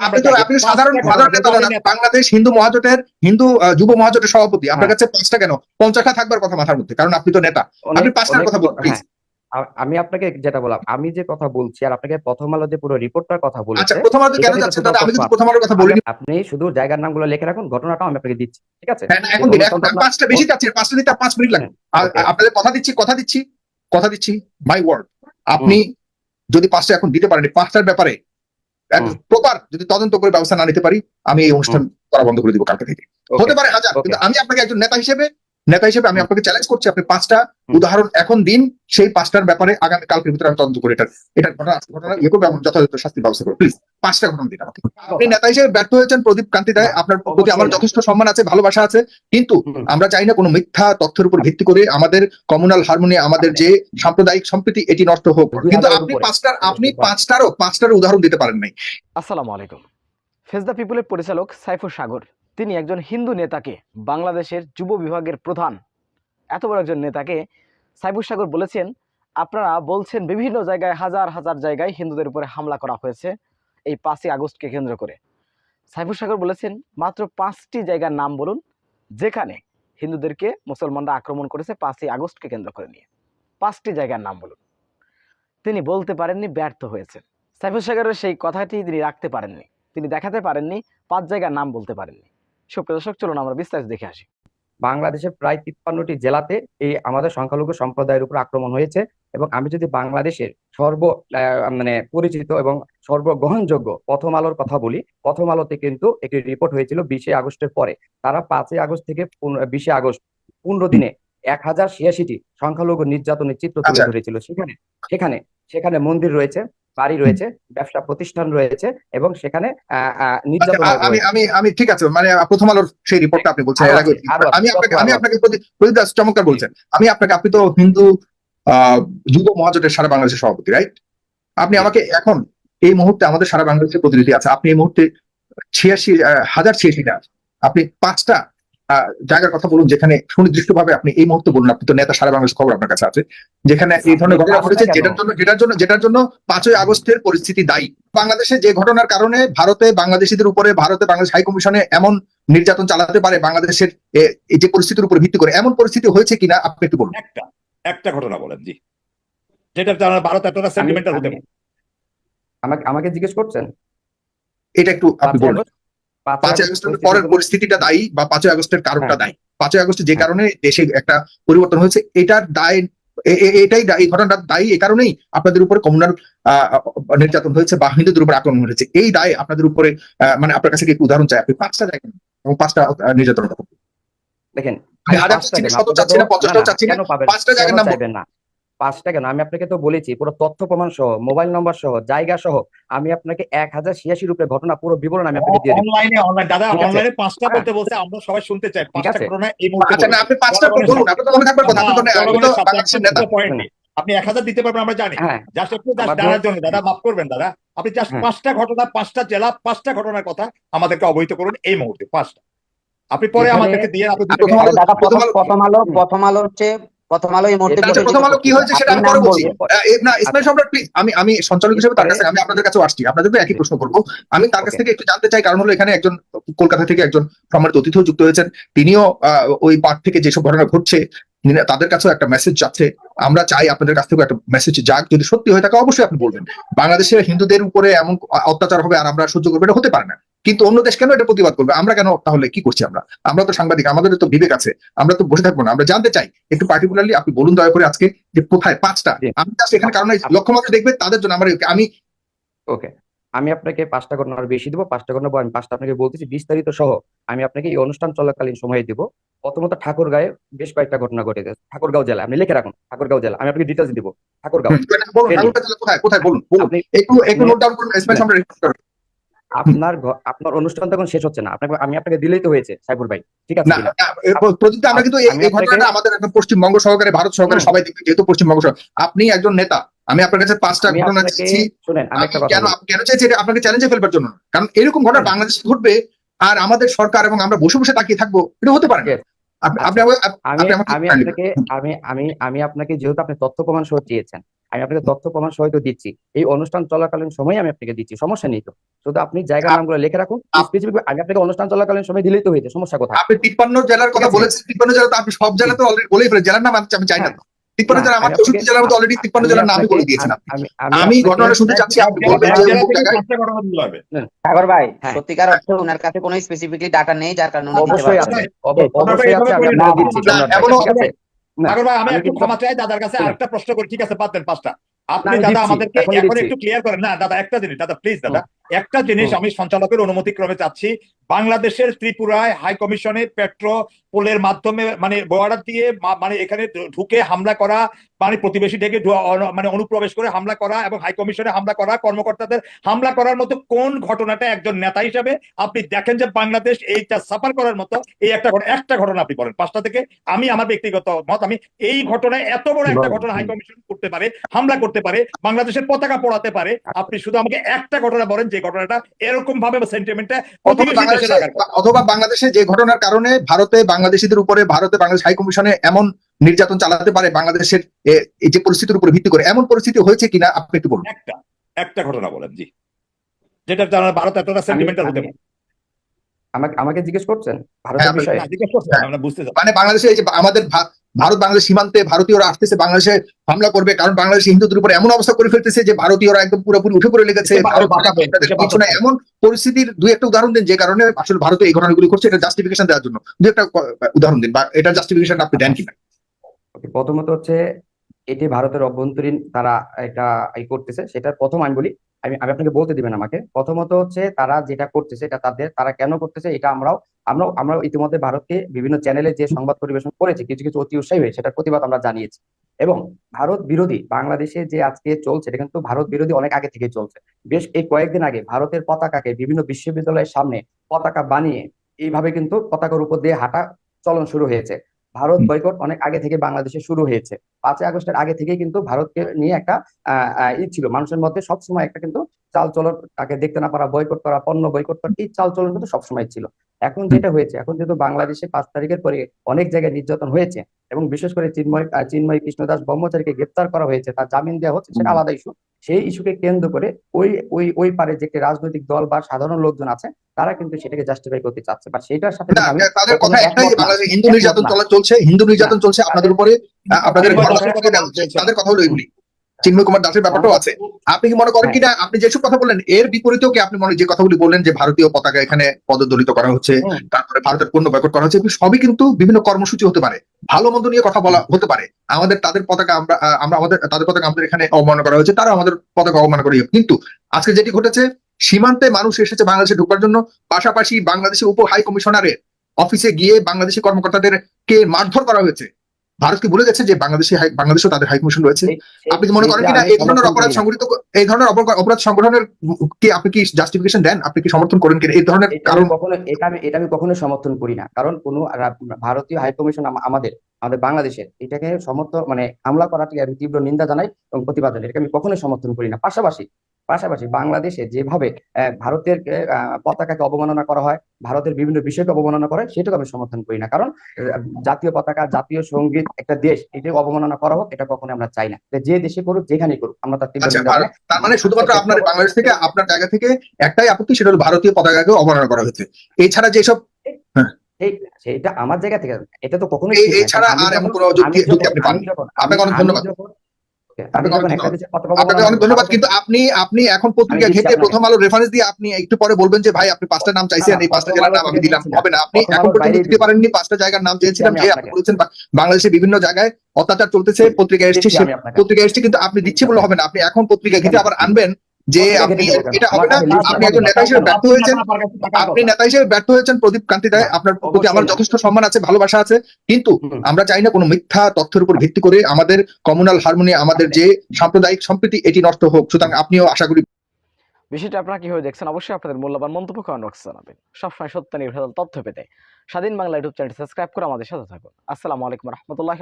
আপনি তো আপনি সাধারণ সাধারণ নেতা বাংলাদেশ হিন্দু মহাজোটের হিন্দু যুব মহাজোটের সভাপতি। আপনার কাছে পাঁচটা কেন? পঞ্চাশটা থাকবার কথা মাথার মধ্যে কারণ আপনি তো নেতা। আপনি পাঁচটার কথা বলুন প্লিজ হ্যাঁ, আমি আপনাকে যেটা বললাম আমি যে কথা বলছি আর আপনাকে প্রথম আলো যে পুরো রিপোর্টটার কথা আচ্ছা প্রথম আলো কেন শুধু দাদা আমি কিন্তু প্রথম আলোর কথা বলিনি আপনি শুধু জায়গার নামগুলো লিখে রাখুন ঘটনাটাও আমি আপনাকে দিচ্ছি ঠিক আছে? হ্যাঁ এখন পাঁচটা বেশি যাচ্ছে পাঁচটা দিতে পাঁচ মিনিট লাগে. আপনাদের কথা দিচ্ছি কথা দিচ্ছি কথা দিচ্ছি মাই ওয়ার্ড আপনি যদি পাঁচটা এখন দিতে পারেন পাঁচটার ব্যাপারে। প্রপার যদি তদন্ত করে ব্যবস্থা না নিতে পারি আমি এই অনুষ্ঠান করা বন্ধ করে দিব কালকে থেকে। হতে পারে হাজার কিন্তু আমি আপনাকে একজন নেতা হিসেবে নেতা হিসেবে আমি আপনাকে চ্যালেঞ্জ করছি আপনি পাঁচটা উদাহরণ এখন দিন সেই পাঁচটার ব্যাপারে আগামী কালকের ভিতরে আমি তদন্ত করি এটা এটা ঘটনা ঘটনা ইয়ে করবে এবং যথাযথ শাস্তি ব্যবস্থা করব। প্লিজ পাঁচটা ঘটনা দিন আমাকে। আপনি নেতা হিসেবে ব্যর্থ হয়েছেন প্রদীপ কান্তি রায় আপনার প্রতি আমার যথেষ্ট সম্মান আছে ভালোবাসা আছে কিন্তু আমরা চাই না কোনো মিথ্যা তথ্যের উপর ভিত্তি করে আমাদের কমিউনাল হারমোনি আমাদের যে সাম্প্রদায়িক সম্প্রীতি এটি নষ্ট হোক। কিন্তু আপনি পাঁচটার আপনি পাঁচটারও পাঁচটার উদাহরণ দিতে পারেন নাই। আসসালামু আলাইকুম। ফেস দ্য পিপুলের পরিচালক সাইফুর সাগর। তিনি একজন হিন্দু নেতাকে বাংলাদেশের যুব বিভাগের প্রধান। এত বড় একজন নেতাকে সাইফুর সাগর বলেছেন, আপনারা বলছেন বিভিন্ন জায়গায় হাজার হাজার জায়গায় হিন্দুদের উপরে হামলা করা হয়েছে এই পাঁচই আগস্টকে কেন্দ্র করে। সাইফুর সাগর বলেছেন, মাত্র পাঁচটি জায়গার নাম বলুন, যেখানে হিন্দুদেরকে মুসলমানরা আক্রমণ করেছে পাঁচই আগস্টকে কেন্দ্র করে নিয়ে। পাঁচটি জায়গার নাম বলুন। তিনি বলতে পারেননি, ব্যর্থ হয়েছেন। সাইফুল সাগরের সেই কথাটি তিনি রাখতে পারেননি। তিনি দেখাতে পারেননি, পাঁচ জায়গার নাম বলতে পারেননি। সুপ্রিয় দর্শক চলুন আমরা বিস্তারিত দেখে আসি। বাংলাদেশের প্রায় তিপ্পান্নটি জেলাতে এই আমাদের সংখ্যালঘু সম্প্রদায়ের উপর আক্রমণ হয়েছে এবং আমি যদি বাংলাদেশের সর্ব মানে পরিচিত এবং সর্বগ্রহণযোগ্য প্রথম আলোর কথা বলি প্রথম আলোতে কিন্তু একটি রিপোর্ট হয়েছিল বিশে আগস্টের পরে। তারা পাঁচই আগস্ট থেকে বিশে আগস্ট পনেরো দিনে এক হাজার ছিয়াশিটি সংখ্যালঘু নির্যাতনের চিত্র তুলে আচ্ছা। ধরেছিল। সেখানে সেখানে সেখানে মন্দির রয়েছে। বাড়ি রয়েছে ব্যবসা প্রতিষ্ঠান রয়েছে এবং সেখানে আচ্ছা, আমি আমি আমি ঠিক আছে মানে প্রথম আলোর সেই রিপোর্টটা আপনি বলছেন আরও আছে, আমি আপনাকে আমি আপনাকে প্রদীপ দাস চমৎকার বলছেন আমি আপনাকে আপনি তো হিন্দু আহ, যুব মহাজোটের সারা বাংলাদেশের সভাপতি রাইট আপনি আমাকে এখন এই মুহূর্তে আমাদের সারা বাংলাদেশের প্রতিনিধি আছে আপনি এই মুহূর্তে ছিয়াশি হাজার ছিয়াশিটা আপনি পাঁচটা জায়গার কথা বলুন যেখানে সুনির্দিষ্ট ভাবে আপনি এই মুহূর্তে বলুন আপনি তো নেতা সারা বাংলাদেশ খবর আপনার কাছে আছে যেখানে এই ধরনের ঘটনা ঘটেছে যেটার জন্য যেটার জন্য যেটার জন্য পাঁচই আগস্টের পরিস্থিতি দায়ী। বাংলাদেশে যে ঘটনার কারণে ভারতে বাংলাদেশিদের উপরে ভারতে বাংলাদেশ হাই কমিশনে এমন নির্যাতন চালাতে পারে বাংলাদেশের এই যে পরিস্থিতির উপর ভিত্তি করে এমন পরিস্থিতি হয়েছে কিনা আপনি একটু বলুন। একটা একটা ঘটনা বলেন জি। যেটা ভারত এতটা সেন্টিমেন্টাল হতে আমি- আমাকে আমাকে জিজ্ঞেস করছেন? এটা একটু আপনি বলুন। পাঁচই আগস্টের পরের পরিস্থিতিটা দায়ী বা পাঁচই আগস্টের কারণটা হ্যাঁ। দায়ী। পাঁচই আগস্টে যে হ্যাঁ। কারণে দেশে একটা পরিবর্তন হয়েছে এটার দায় এটাই এই ঘটনাটা দায়ী এই কারণেই আপনাদের উপরে কমিউনাল নির্যাতন হয়েছে বা হিন্দুদের উপর আক্রমণ হয়েছে। এই দায় আপনাদের উপরে মানে আপনার কাছে কি একটু উদাহরণ চাই? আপনি পাঁচটা জায়গা এবং পাঁচটা বলুন। দেখেন হাজার পাঁচটা চাচ্ছি না, শত চাচ্ছি না, পঞ্চাশটাও না, না, চাচ্ছি না, পাঁচটা জায়গার নাম না? পাঁচটা কেন আমি আপনাকে তো বলেছি পুরো তথ্য প্রমাণ সহ মোবাইল নম্বর সহ জায়গা সহ আমি আপনাকে এক হাজার ছিয়াশি রুপে ঘটনা পুরো বিবরণ আমি আপনাকে দিয়ে অনলাইনে অনলাইন দাদা অনলাইনে পাঁচটা হ্যাঁ। বলতে বলতে আমরা সবাই শুনতে চাই পাঁচটা আছে। ঘটনা এই মুহূর্তে আচ্ছা না আপনি পাঁচটা বলুন আপনি তো মনে কথা আপনি তো বাংলাদেশের নেতা। আপনি এক হাজার দিতে পারবেন আমরা জানি হ্যাঁ জাস্ট একটু জাস্ট আমার জানার জন্য দাদা মাফ করবেন দাদা আপনি জাস্ট হ্যাঁ। পাঁচটা ঘটনা পাঁচটা জেলা পাঁচটা ঘটনার কথা আমাদেরকে অবহিত করুন এই মুহূর্তে পাঁচটা আপনি পরে আমাদেরকে দিয়ে আপনি প্রথম আলো-। প্রথম আলো হচ্ছে প্রথম আলো এই মুহূর্তে প্রথম আলো কি হয়েছে সেটা আমি পরে বলছি। না ইসমাইল সম্রাট প্লিজ আমি আমি সঞ্চালক হিসেবে তার কাছে আমি আপনাদের কাছেও আসছি। আপনাদের একই প্রশ্ন করব। আমি তার কাছ থেকে একটু জানতে চাই কারণ হলো এখানে একজন কলকাতা থেকে একজন সম্মানিত অতিথিও যুক্ত হয়েছেন। তিনিও আহ, ওই পার্ট থেকে যেসব ঘটনা ঘটছে তাদের কাছেও একটা মেসেজ যাচ্ছে। আমরা চাই আপনাদের কাছ থেকে একটা মেসেজ যাক। যদি সত্যি হয়ে থাকে অবশ্যই আপনি বলবেন। বাংলাদেশের হিন্দুদের উপরে এমন অত্যাচার হবে আর আমরা সহ্য করব এটা হতে পারে না। কিন্তু অন্য দেশ কেন এটা প্রতিবাদ করবে? আমরা কেন তাহলে কি করছি আমরা? আমরা তো সাংবাদিক আমাদের তো বিবেক আছে। আমরা তো বসে থাকব না। আমরা জানতে চাই। একটু পার্টিকুলারলি আপনি বলুন দয়া করে আজকে যে কোথায় পাঁচটা? আমি জাস্ট এখানে কারণ লক্ষ্যমাত্রা দেখবে তাদের জন্য আমার আমি ওকে আমি আপনাকে পাঁচটা ঘটনা আরও বেশি দিব। পাঁচটা ঘটনা আমি পাঁচটা আপনাকে বলতেছি বিস্তারিত সহ। আমি আপনাকে এই অনুষ্ঠান চলাকালীন সময় দিব। প্রথমত ঠাকুরগাঁয়ে বেশ কয়েকটা ঘটনা ঘটেছে। ঠাকুরগাঁও জেলা। আপনি লিখে রাখুন ঠাকুরগাঁও জেলা। আমি আপনাকে ডিটেলস দিব। ঠাকুরগাঁও। কোথায়? কোথায়? বলুন বলুন। আপনি একটু একটু নোট ডাউন করুন ইসমাইল সম্রাট একটু করুন। আপনার আপনার অনুষ্ঠান তখন শেষ হচ্ছে না। আপনাকে আমি আপনাকে দিলেই তো হয়েছে সাইফুর ভাই। ঠিক আছে আমরা কিন্তু এই ঘটনাটা আমাদের একদম পশ্চিমবঙ্গ সহকারে ভারত সহকারে সবাই দেখবে যেহেতু পশ্চিমবঙ্গ আপনি একজন নেতা আমি আপনার কাছে পাঁচটা ঘটনা চাইছি। কেন কেন চাইছি এটা? আপনাকে চ্যালেঞ্জে ফেলবার জন্য কারণ এরকম ঘটনা। বাংলাদেশে ঘটবে আর আমাদের সরকার এবং আমরা বসে বসে তাকিয়ে থাকব এটা হতে পারে আপনি আপ- আমি আপনাকে আমি আমি আমি আপনাকে যেহেতু আপনি তথ্য প্রমাণ সহ চেয়েছেন আমি আপনাকে তথ্য প্রমাণ সহিত দিচ্ছি। এই অনুষ্ঠান চলাকালীন সময় আমি আপনাকে দিচ্ছি সমস্যা নেই তো। শুধু আপনি জায়গার নামগুলো লিখে রাখুন স্পেসিফিক আমি আপনাকে অনুষ্ঠান চলাকালীন সময় দিলেই তো হয়েছে সমস্যা কোথায়? আপনি তিপ্পান্ন জেলার কথা বলেছেন তিপ্পান্ন জেলা তো আপনি সব জেলা তো অলরেডি বলেই ফেলেন জেলার নাম আমি চাই না। তিপ্পান্ন জেলা আমার চৌষট্টি জেলার মধ্যে অলরেডি তিপ্পান্ন আমি জেলার নামই বলে দিয়েছেন আমি আমি ঘটনাটা শুনতে চাচ্ছি আপনি বলবেন যে জেলা অমুক থেকে জায়গায়? পাঁচটা ঘটনা দিতে হবে। সাগর ভাই হ্যাঁ। সত্যিকার অর্থে ওনার কাছে কোনো স্পেসিফিকলি ডাটা নেই যার কারণে অবশ্যই আছে অবশ্যই আছে আমি দিচ্ছি। সাগর ভাই আমি আমি একটু ক্ষমা চাই দাদার কাছে। আরেকটা প্রশ্ন করি ঠিক আছে বাদ দেন পাঁচটা। আপনি দাদা আমাদেরকে এখন একটু ক্লিয়ার করেন। না দাদা একটা জিনিস দাদা প্লিজ দাদা একটা জিনিস আমি সঞ্চালকের অনুমতি ক্রমে চাচ্ছি বাংলাদেশের ত্রিপুরায় হাই কমিশনে পেট্রো পোলের মাধ্যমে মানে বর্ডার দিয়ে মানে এখানে ঢুকে হামলা করা মানে প্রতিবেশী থেকে মানে অনুপ্রবেশ করে হামলা করা এবং হাই কমিশনে হামলা করা কর্মকর্তাদের হামলা করার মতো কোন ঘটনাটা একজন নেতা হিসাবে আপনি দেখেন যে বাংলাদেশ এইটা সাফার করার মতো এই একটা ঘটনা একটা ঘটনা আপনি বলেন। পাঁচটা থেকে আমি আমার ব্যক্তিগত মত আমি এই ঘটনায় এত বড় একটা ঘটনা হাই কমিশন করতে পারে হামলা করতে পারে বাংলাদেশের পতাকা পড়াতে পারে আপনি শুধু আমাকে একটা ঘটনা বলেন যে ঘটনাটা এরকম ভাবে সেন্টিমেন্টটা অথবা বাংলাদেশে যে ঘটনার কারণে ভারতে বাংলাদেশিদের উপরে ভারতে বাংলাদেশ হাই কমিশনে এমন নির্যাতন চালাতে পারে বাংলাদেশের এই যে পরিস্থিতির উপর ভিত্তি করে এমন পরিস্থিতি হয়েছে কিনা আপনি একটু বলুন। একটা একটা ঘটনা বলেন জি। যেটা ভারত এতটা সেন্টিমেন্টাল হতে পারে। আমাকে আমাকে জিজ্ঞেস করছেন? হ্যাঁ, ভারতের বিষয়ে? জিজ্ঞেস হ্যাঁ। আমরা বুঝতে মানে বাংলাদেশে এই যে আমাদের ভারত বাংলাদেশ সীমান্তে ভারতীয়রা আসতেছে বাংলাদেশে হামলা করবে কারণ বাংলাদেশে হিন্দুদের উপর এমন অবস্থা করে ফেলতেছে যে ভারতীয়রা একদম পুরোপুরি উঠে পড়ে লেগেছে পিছনে এমন পরিস্থিতির দুই একটা উদাহরণ দিন যে কারণে আসলে ভারতে এই ঘটনাগুলি করছে এটা জাস্টিফিকেশন দেওয়ার জন্য। দুই একটা উদাহরণ দিন বা এটা জাস্টিফিকেশন আপনি দেন কিনা? প্রথমত হচ্ছে এটি ভারতের অভ্যন্তরীণ তারা এটা করতেছে সেটার প্রথম আমি বলি আমি আমি আপনাকে বলতে দিবেন আমাকে। প্রথমত হচ্ছে তারা যেটা করতেছে, এটা তাদের, তারা কেন করতেছে, এটা আমরাও আমরাও আমরা ইতিমধ্যে ভারতকে বিভিন্ন চ্যানেলে যে সংবাদ পরিবেশন করেছে, কিছু কিছু অতি উৎসাহী হয়ে সেটার প্রতিবাদ আমরা জানিয়েছি। এবং ভারত বিরোধী, বাংলাদেশে যে আজকে চলছে, এটা কিন্তু ভারত বিরোধী অনেক আগে থেকে চলছে। বেশ এই কয়েকদিন আগে ভারতের পতাকাকে বিভিন্ন বিশ্ববিদ্যালয়ের সামনে পতাকা বানিয়ে, এইভাবে কিন্তু পতাকার উপর দিয়ে হাঁটা চলন শুরু হয়েছে। ভারত বয়কট অনেক আগে থেকে বাংলাদেশে শুরু হয়েছে। পাঁচই আগস্টের আগে থেকেই কিন্তু ভারতকে নিয়ে একটা ই ছিল। মানুষের মধ্যে সবসময় একটা কিন্তু চাল চলন তাকে দেখতে না পারা বয়কট করা পণ্য বয়কট করা এই চাল চলন কিন্তু সবসময় ছিল। এখন যেটা হয়েছে এখন যেহেতু বাংলাদেশে পাঁচ তারিখের পরে অনেক জায়গায় নির্যাতন হয়েছে এবং বিশেষ করে চিন্ময় চিন্ময় কৃষ্ণদাস ব্রহ্মচারীকে গ্রেপ্তার করা হয়েছে তার জামিন দেওয়া হচ্ছে সেটা আলাদা ইস্যু সেই ইস্যুকে কেন্দ্র করে ওই ওই ওই পারে যে একটি রাজনৈতিক দল বা সাধারণ লোকজন আছে তারা কিন্তু সেটাকে জাস্টিফাই করতে চাচ্ছে। বা সেটার সাথে তাদের কথা একটাই বাংলাদেশে হিন্দু নির্যাতন চলা চলছে হিন্দু নির্যাতন চলছে আপনাদের উপরে আপনাদের। তাদের কথা হলো এগুলি। চিন্ময় কুমার দাসের ব্যাপারটাও আছে। আপনি কি মনে করেন হ্যাঁ। কিনা? আপনি যেসব কথা বললেন এর বিপরীতেও কি আপনি মনে যে কথাগুলি বললেন যে ভারতীয় পতাকা এখানে পদদলিত করা হচ্ছে তারপরে ভারতের পণ্য বয়কট করা হচ্ছে সবই কিন্তু বিভিন্ন কর্মসূচি হতে পারে। ভালো মন্দ নিয়ে কথা বলা হতে পারে। আমাদের তাদের পতাকা আমরা আমরা আমাদের তাদের পতাকা আমাদের এখানে অবমাননা করা হয়েছে তারা আমাদের পতাকা অবমাননা করি কিন্তু আজকে যেটি ঘটেছে সীমান্তে মানুষ এসেছে বাংলাদেশে ঢুকবার জন্য পাশাপাশি বাংলাদেশের উপ হাই কমিশনারের অফিসে গিয়ে বাংলাদেশি কর্মকর্তাদের কে মারধর করা হয়েছে। ভারত কি ভুলে গেছে যে বাংলাদেশি হাই- বাংলাদেশেও তাদের হাই কমিশন রয়েছে। আপনি কি মনে করেন কিনা এই ধরনের অপরাধ সংগঠিত এই ধরনের অপরাধ সংগঠনের কি আপনি কি জাস্টিফিকেশন দেন? আপনি কি সমর্থন করেন কিনা? এই ধরনের কারণ কখনো এটা আমি এটা আমি কখনো সমর্থন করি না। কারণ কোন ভারতীয় হাই কমিশন আমাদের আমাদের বাংলাদেশের এটাকে সমর্থন মানে হামলা করাটিকে আমি তীব্র নিন্দা জানাই এবং প্রতিবাদ জানাই। এটাকে আমি কখনোই সমর্থন করি না। পাশাপাশি পাশাপাশি বাংলাদেশে যেভাবে ভারতের পতাকাকে অবমাননা করা হয় ভারতের বিভিন্ন বিষয়কে অবমাননা করা হয় সেটাকে আমি সমর্থন করি না। কারণ জাতীয় পতাকা জাতীয় সংগীত একটা দেশ এটাকে অবমাননা করা হোক এটা কখনো আমরা চাই না। যে দেশে করুক যেখানে করুক আমরা তার আচ্ছা তার মানে শুধুমাত্র আপনার বাংলাদেশ থেকে আপনার জায়গা থেকে একটাই আপত্তি সেটা হলো ভারতীয় পতাকাকে অবমাননা করা হয়েছে। এছাড়া যেসব এই সেটা আমার জায়গা থেকে এটা তো কখনোই। এছাড়া আর এমন কোনো যুক্তি আপনি পান আপনাকে অনেক ধন্যবাদ। যখন- আপনাকে অনেক একটা দেশের পতাকা আপনাকে অবমাননা অনেক ধন্যবাদ কিন্তু আপনি আপনি এখন পত্রিকা ঘেটে প্রথম আলো রেফারেন্স দিয়ে আপনি একটু পরে বলবেন যে ভাই আপনি পাঁচটা নাম চাইছেন এই পাঁচটা জেলার নাম আমি দিলাম হবে না? আপনি প্রথম এখন পর্যন্ত দিতে পারেননি পাঁচটা জায়গার নাম চেয়েছিলাম আমি যে আপনি আপনাকে। বলেছেন বা- বাংলাদেশে বিভিন্ন জায়গায় অত্যাচার চলতেছে পত্রিকা এসছে পত্রিকা এসছে কিন্তু আপনি দিচ্ছি বলে হবে না। আপনি এখন পত্রিকা ঘেটে আবার আনবেন যে আপনি? এটা হবে না আপনি একজন নেতা হিসেবে ব্যর্থ হয়েছেন। আপনি নেতা হিসেবে ব্যর্থ হয়েছেন প্রদীপ কান্তি রায় আপনার প্রতি আমার যথেষ্ট সম্মান আছে ভালোবাসা আছে। কিন্তু আমরা চাই না কোনো মিথ্যা তথ্যের উপর ভিত্তি করে আমাদের কমিউনাল হারমোনি আমাদের যে সাম্প্রদায়িক সম্প্রীতি এটি নষ্ট হোক। সুতরাং আপনিও আশা করি বিষয়টা আপনারা কীভাবে দেখছেন? অবশ্যই আপনাদের মূল্যবান মন্তব্য কমেন্ট বক্সে জানাবেন। সবসময় সত্য নির্ভর তথ্য পেতে স্বাধীন বাংলা ইউটিউব চ্যানেল সাবস্ক্রাইব করে আমাদের সাথে থাকুন। আসসালামু আলাইকুম রহমতুল্লাহ